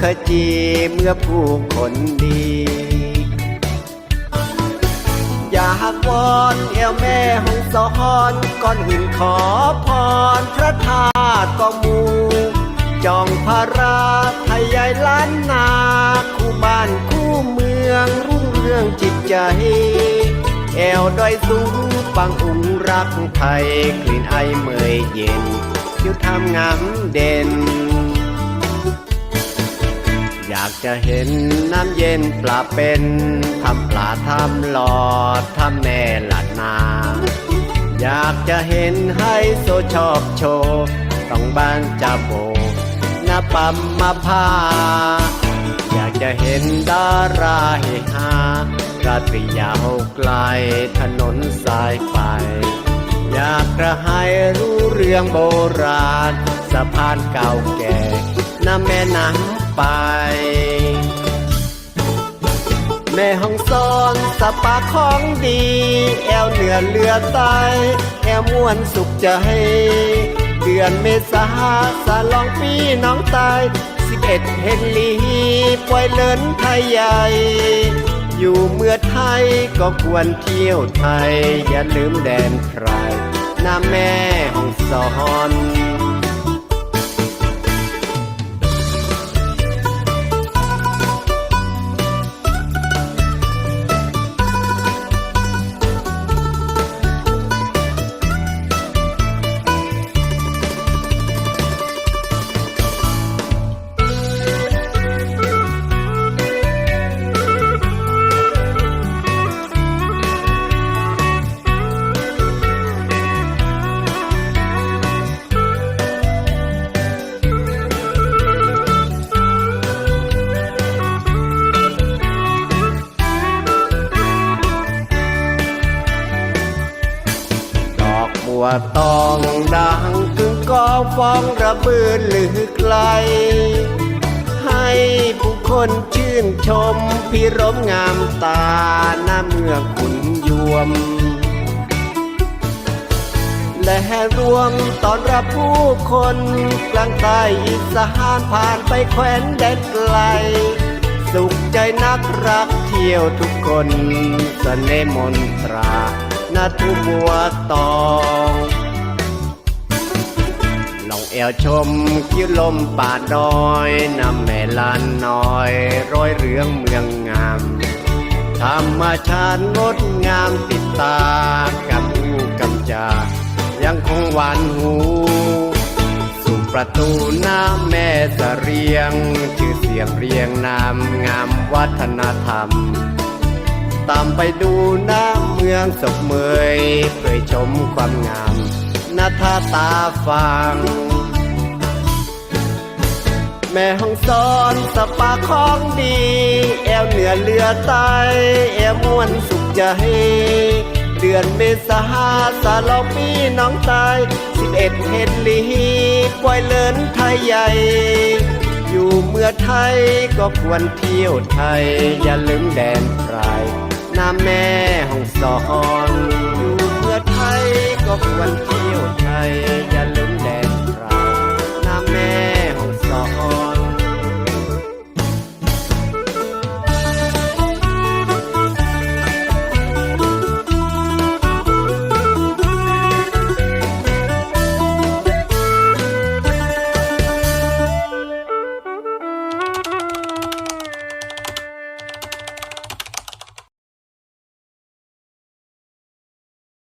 ขจีเมื่อผู้คนดี อยากวอนเอวแม่ห้องซ้อนก้อนหินขอพรพระธาตุก็มูจองพระราไทยใหญ่ล้านนา คู่บ้านคู่เมืองรุ่งเรืองจิตใจ แอวดอยสูงปังอุ่งรักไทยกลิ่นไอเมยเย็นคิวทำงามเด่น อยากจะเห็นน้ำเย็นปลาเป็นทำปลาทำหลอดทำแม่หลัดนา อยากจะเห็นให้โซชอบโชว์ต้องบ้านจะโบน้าปั๊มมาพาอยากจะเห็นดาราเฮฮาราตรียาวไกลถนนสายไฟอยากกระหายรู้เรื่องโบราณ สะพานเก่าแก่น้ำแม่น้ำ ไป แม่ห้องซ้อนสปาของดี แอวเหนือเรือใต้แอวม่วนสุขใจ เดือนเมษาสาลองปีน้องตายสิบเอ็ดเฮนลีปล่อยเลินไทยใหญ่ อยู่เมื่อไทยก็ควรเที่ยวไทย อย่าลืมแดนใครหน้าแม่ห้องซ้อน ตัวตองดังกึ่งกองฟองระเบือลือไกล ให้ผู้คนชื่นชมพิรมงามตาหน้าเมืองขุนยวม และรวมตอนรับผู้คนกลางใต้อีสานผ่านไปแคว้นแดนไกลสุขใจนักรักเที่ยวทุกคนสเสน่ห์มนตรา นาทุบัวตองลองแอวชมคิ้วลมป่าดอยนำแม่ลานน้อย ร้อยเรืองเมืองงามธรรมชาติงดงามติดตากำหูกำจา ยังคงหวานหู สู่ประตูน้ำแม่สะเรียง ชื่อเสียงเรียงนามงามวัฒนธรรม ตามไปดูน้ำเมืองศกเมยเผยชมความงามนาทาตาฟังแม่ห้องซ้อนสปาของดี แอวเหนือเรือใต้แอวมวนสุขใจเดือนเมษาสาลอปีน้องตายสิบเอ็ดเฮดลีปล่อยเลินไทยใหญ่ อยู่เมื่อไทยก็ควรเที่ยวไทย อย่าลืมแดนไพรามแม่ห้องสอนอยู่เพื่อไทยก็ควรเที่ยวไทย